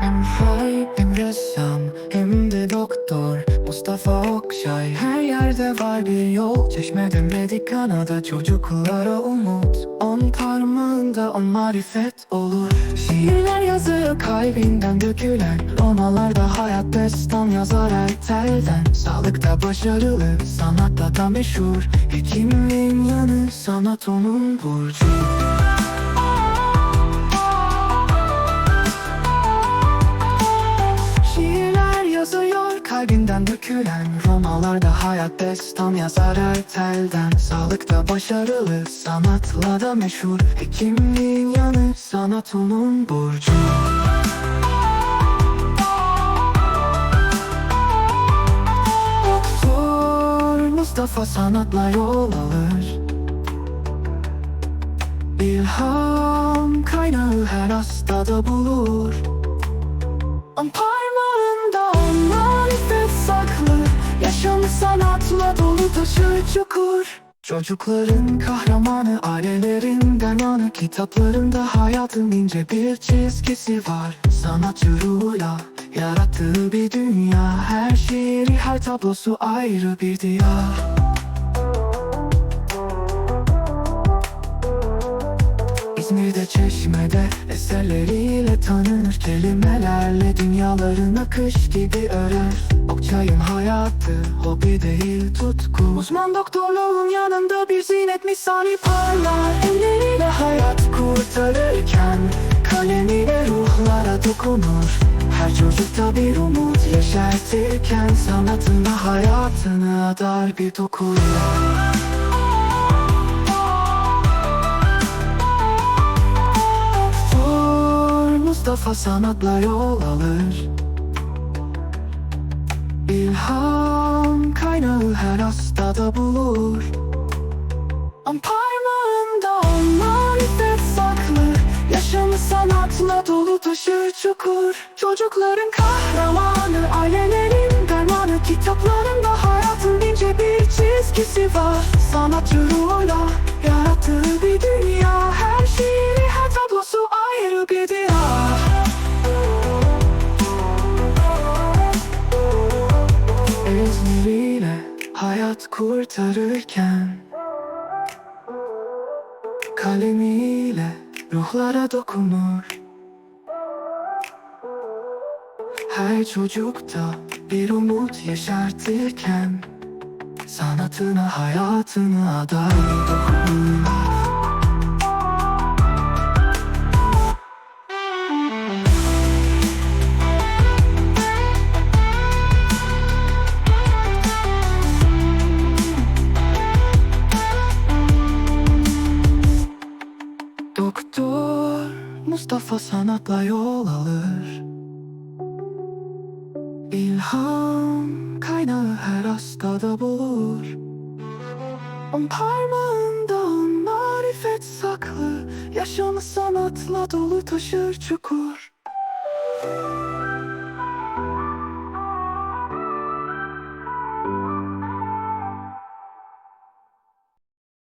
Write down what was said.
Hem hay hem ressam hem de doktor. Mustafa Okşay her yerde var bir yol. Çeşmede Medikana'da çocuklara umut. On parmağında on marifet olur. Şiirler yazı kalbinden dökülen. Romalarda hayat destan yazar her telden Sağlıkta başarılı sanatta da meşhur. Hekimliğin yanı sanat onun burcu kalbinden dökülen Romalarda hayat destan yazar her telden Sağlıkta başarılı sanatla da meşhur. Hekimliğin yanı sanat onun burcu. Doktor Mustafa sanatla yol alır. İlham kaynağı her hastada bulur. On sanatla dolu taşır çukur. Çocukların kahramanı, ailelerin dermanı Kitaplarında hayatın ince bir çizgisi var. Sanatçı ruhuyla yarattığı bir dünya Her şiiri, her tablosu ayrı bir diyar İzmir'de çeşmede eserleriyle tanınır Kelimelerle dünyaların akış gibi örer Okçayın hayatı hobi değil tutku. Uzman doktorluğun yanında bir zinet misali parlar. Elleriyle hayat kurtarırken Kalemiyle ruhlara dokunur. Her çocukta bir umut yeşertirken Sanatına hayatını adar bir dokuyla Mustafa sanatla yol alır. İlham kaynağı her hastada bulur. On parmağında on marifet saklı. Yaşamı sanatla dolu taşır çukur. Çocukların kahramanı Ailelerin dermanı Kitaplarında hayatın ince bir çizgisi var. Sanatçı ruhuyla yarattığı bir dünya hayat kurtarırken Kalemiyle ruhlara dokunur. Her çocukta bir umut yeşertirken Sanatına hayatını adar dokunur Doktor Mustafa sanatla yol alır. İlham kaynağı her hastada bulur. On parmağında on marifet saklı Yaşamı sanatla dolu taşır çukur